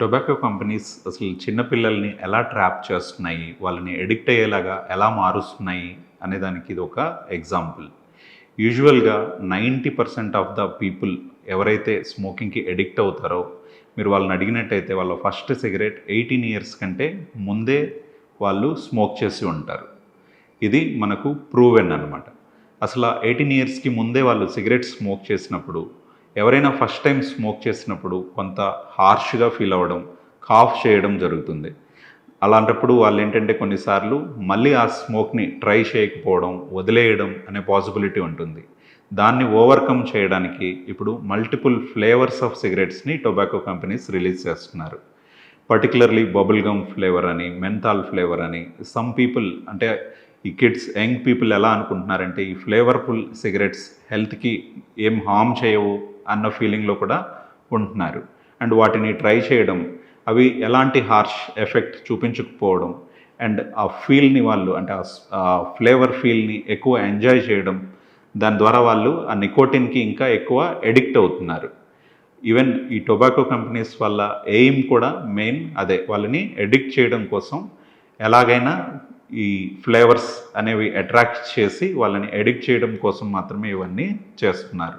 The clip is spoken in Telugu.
టొబాకో కంపెనీస్ అసలు చిన్నపిల్లల్ని ఎలా ట్రాప్ చేస్తున్నాయి? వాళ్ళని ఎడిక్ట్ అయ్యేలాగా ఎలా మారుస్తున్నాయి? అనే దానికి ఇది ఒక ఎగ్జాంపుల్. యూజువల్గా ninety percent of the people ఎవరైతే స్మోకింగ్కి ఎడిక్ట్ అవుతారో మీరు వాళ్ళని అడిగినట్టయితే వాళ్ళ ఫస్ట్ సిగరెట్ ఎయిటీన్ ఇయర్స్ కంటే ముందే వాళ్ళు స్మోక్ చేసి ఉంటారు. ఇది మనకు ప్రూవెన్ అనమాట అసలు ఎయిటీన్ ఇయర్స్కి ముందే వాళ్ళు సిగరెట్ స్మోక్ చేసినప్పుడు ఎవరైనా ఫస్ట్ టైం స్మోక్ చేసినప్పుడు కొంత హార్ష్గా ఫీల్ అవ్వడం కాఫ్ చేయడం జరుగుతుంది. అలాంటప్పుడు వాళ్ళు ఏంటంటే కొన్నిసార్లు మళ్ళీ ఆ స్మోక్ని ట్రై చేయకపోవడం వదిలేయడం అనే పాసిబిలిటీ ఉంటుంది. దాన్ని ఓవర్కమ్ చేయడానికి ఇప్పుడు మల్టిపుల్ ఫ్లేవర్స్ ఆఫ్ సిగరెట్స్ని టొబాకో కంపెనీస్ రిలీజ్ చేస్తున్నారు. పర్టికులర్లీ బబుల్ గమ్ ఫ్లేవర్ అని మెంతాల్ ఫ్లేవర్ అని సమ్ పీపుల్ అంటే ఈ కిడ్స్ యంగ్ పీపుల్ ఎలా అనుకుంటున్నారంటే ఈ ఫ్లేవర్ఫుల్ సిగరెట్స్ హెల్త్కి ఏం హామ్ చేయవు అన్న ఫీలింగ్లో కూడా ఉంటున్నారు. అండ్ వాటిని ట్రై చేయడం అవి ఎలాంటి హార్ష్ ఎఫెక్ట్ చూపించకపోవడం అండ్ ఆ ఫీల్ని వాళ్ళు అంటే ఆ ఫ్లేవర్ ఫీల్ని ఎక్కువ ఎంజాయ్ చేయడం దాని ద్వారా వాళ్ళు ఆ నికోటిన్కి ఇంకా ఎక్కువ ఎడిక్ట్ అవుతున్నారు. ఈవెన్ ఈ టొబాకో కంపెనీస్ వల్ల ఎయిమ్ కూడా మెయిన్ అదే వాళ్ళని ఎడిక్ట్ చేయడం కోసం ఎలాగైనా ఈ ఫ్లేవర్స్ అనేవి అట్రాక్ట్ చేసి వాళ్ళని ఎడిక్ట్ చేయడం కోసం మాత్రమే ఇవన్నీ చేస్తున్నారు.